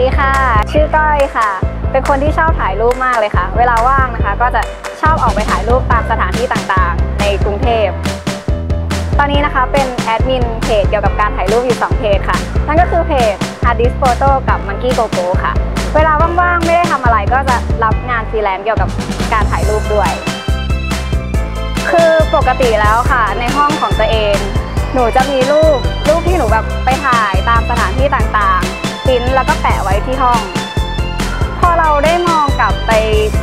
ดีค่ะ ชื่อก้อยค่ะ เป็นคนที่ชอบถ่ายรูปมากเลยค่ะ เวลาว่างนะคะ ก็จะชอบออกไปถ่ายรูปตามสถานที่ต่างๆ ในกรุงเทพ ตอนนี้นะคะเป็นแอดมินเพจเกี่ยวกับการถ่ายรูปอยู่ 2 เพจค่ะ นั่นก็คือเพจ Hard Disk Photo กับ Monkey Go Go ค่ะ เวลาว่างๆ ไม่ได้ทำอะไรก็จะรับงานฟรีแลนซ์เกี่ยวกับการถ่ายรูปด้วย คือปกติแล้วค่ะ ในห้องของตัวเอง หนูจะมีรูปรูปที่หนูแบบไปถ่ายตามสถานที่ต่างๆิ้นแล้วก็แปะไว้ที่ห้อง พอเราได้มองกลับไป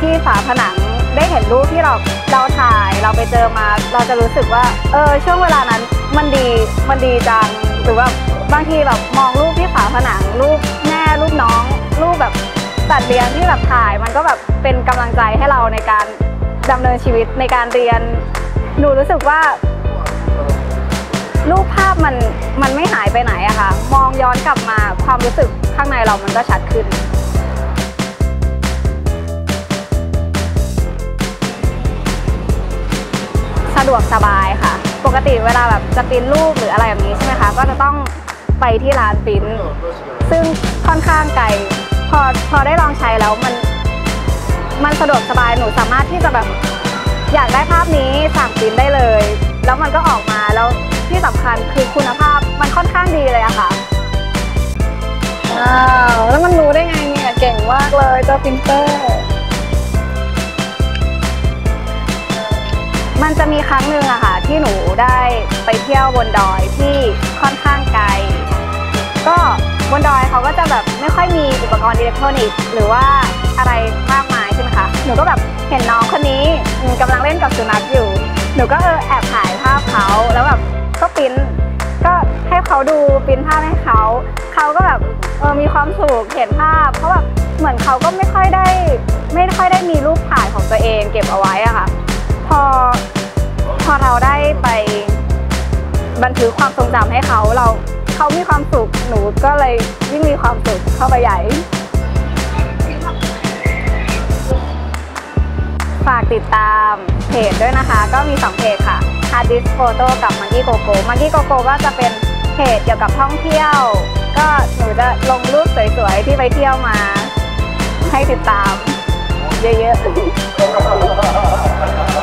ที่ฝาผนังได้เห็นรูปที่เราเราถ่ายเราไปเจอมา เราจะรู้สึกว่าเออช่วงเวลานั้นมันดีมันดีจังหรือว่าบางทีแบบมองรูปที่ฝาผนังรูปแม่รูปน้อง รูปแบบสัตว์เลี้ยงที่แบบถ่ายมันก็แบบเป็นกำลังใจให้เราในการดำเนินชีวิตในการเรียนหนูรู้สึกว่า รูปภาพมันมันไม่หายไปไหนอะค่ะ มองย้อนกลับมาความรู้สึกข้างในเรามันก็ชัดขึ้น สะดวกสบายค่ะ ปกติเวลาแบบจะปริ้นรูปหรืออะไรแบบนี้ใช่ไหมคะ ก็จะต้องไปที่ร้านปริ้น ซึ่งค่อนข้างไกล พอพอได้ลองใช้แล้วมัน มันสะดวกสบายหนูสามารถที่จะแบบอยากได้ภาพนี้สั่งปริ้นได้เลย แล้วมันก็ออกมาแล้ว ที่สำคัญคือคุณภาพมันค่อนข้างดีเลยอะค่ะว้าวแล้วมันรู้ได้ไงเนี่ยเก่งมากเลยเจ้าปรินเตอร์ มันจะมีครั้งหนึ่งอะค่ะ ที่หนูได้ไปเที่ยวบนดอยที่ค่อนข้างไกล ก็บนดอยเขาก็จะแบบไม่ค่อยมีอุปกรณ์อิเล็กทรอนิกส์หรือว่าอะไรมากมายใช่ไหมคะ หนูก็แบบเห็นน้องคนนี้อืมกำลังเล่นกับสุนัขอยู่ หนูก็เออแอบถ่าย เขาดูปริ้นภาพให้เขาเขาก็แบบเออมีความสุขเห็นภาพเพราะแบบเหมือนเขาก็ไม่ค่อยได้ ไม่ค่อยได้มีรูปถ่ายของตัวเองเก็บเอาไว้อะค่ะ พอพอเราได้ไปบันทึกความทรงจำให้เขาเราเขามีความสุขหนูก็เลยยิ่งมีความสุขเข้าไปใหญ่ฝากติดตามเพจด้วยนะคะ ก็มี2เพจค่ะ Hard Disk Photo กับ Monkey Go Go Monkey Go Go ก็จะเป็น เพจเกี่ยวกับท่องเที่ยว ก็หนูจะลงรูปสวยๆที่ไปเที่ยวมา ให้ติดตาม เยอะๆ